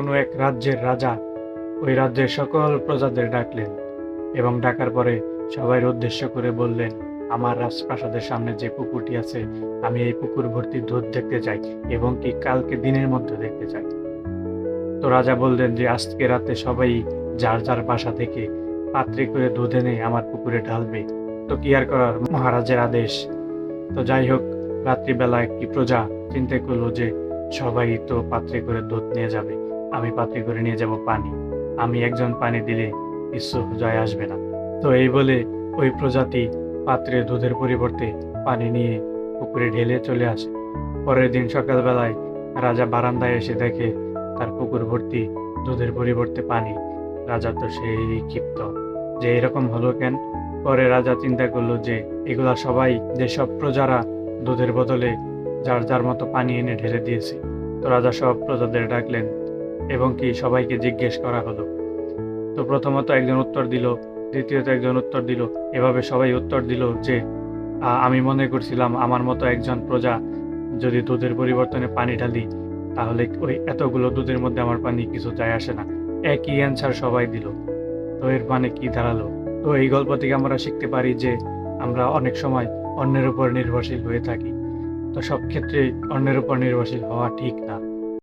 কোনো এক রাজ্যের রাজা ওই রাজ্যের সকল প্রজাদের ডাকলেন এবং ডাকার পরে সবাই উদ্দেশ্য করে বললেন, আমার রাজপ্রাসাদের সামনে যে পুকুরটি আছে, আমি এই পুকুর ভর্তি দুধ দেখতে চাই এবং কি কালকে দিনের মধ্যে দেখতে চাই। তো রাজা বললেন যে, আজকে রাতে সবাই যার যার বাসা থেকে পাত্রে করে দুধ এনে আমার পুকুরে ঢালবে। তো কি আর করার, মহারাজের আদেশ? তো যাই হোক, রাত্রিবেলা একটি প্রজা চিন্তা করল যে, সবাই তো পাত্রে করে দুধ নিয়ে যাবে। আমি পাত্রে করে নিয়ে যাব পানি। আমি একজন পানি দিলে কিছু যায় আসবে না। তো এই বলে ওই প্রজাতি পাত্রে দুধের পরিবর্তে পানি নিয়ে পুকুরে ঢেলে চলে আসে। পরের দিন সকালবেলায় রাজা বারান্দায় এসে দেখে তার পুকুর ভর্তি দুধের পরিবর্তে পানি। রাজা তো সেই ক্ষিপ্ত। যে এরকম হলো কেন? পরে রাজা চিন্তা করল যে এগুলা সবাই যেসব প্রজারা দুধের বদলে যার যার মতো পানি এনে ঢেলে দিয়েছে। তো রাজা সব প্রজাদের ডাকলেন এবং কি সবাইকে জিজ্ঞেস করা হলো। তো প্রথমত একজন উত্তর দিল, দ্বিতীয়ত একজন উত্তর দিল, এভাবে সবাই উত্তর দিল যে আমি মনে করছিলাম আমার মতো একজন প্রজা যদি দুধের পরিবর্তনে পানি ঢালি, তাহলে ওই এতগুলো দুধের মধ্যে আমার পানি কিছু যায় আসে না। একই অ্যান্সার সবাই দিল। তো এর মানে কি দাঁড়াল? তো এই গল্প থেকে আমরা শিখতে পারি যে, আমরা অনেক সময় অন্যের উপর নির্ভরশীল হয়ে থাকি। তো সব ক্ষেত্রে অন্যের উপর নির্ভরশীল হওয়া ঠিক না।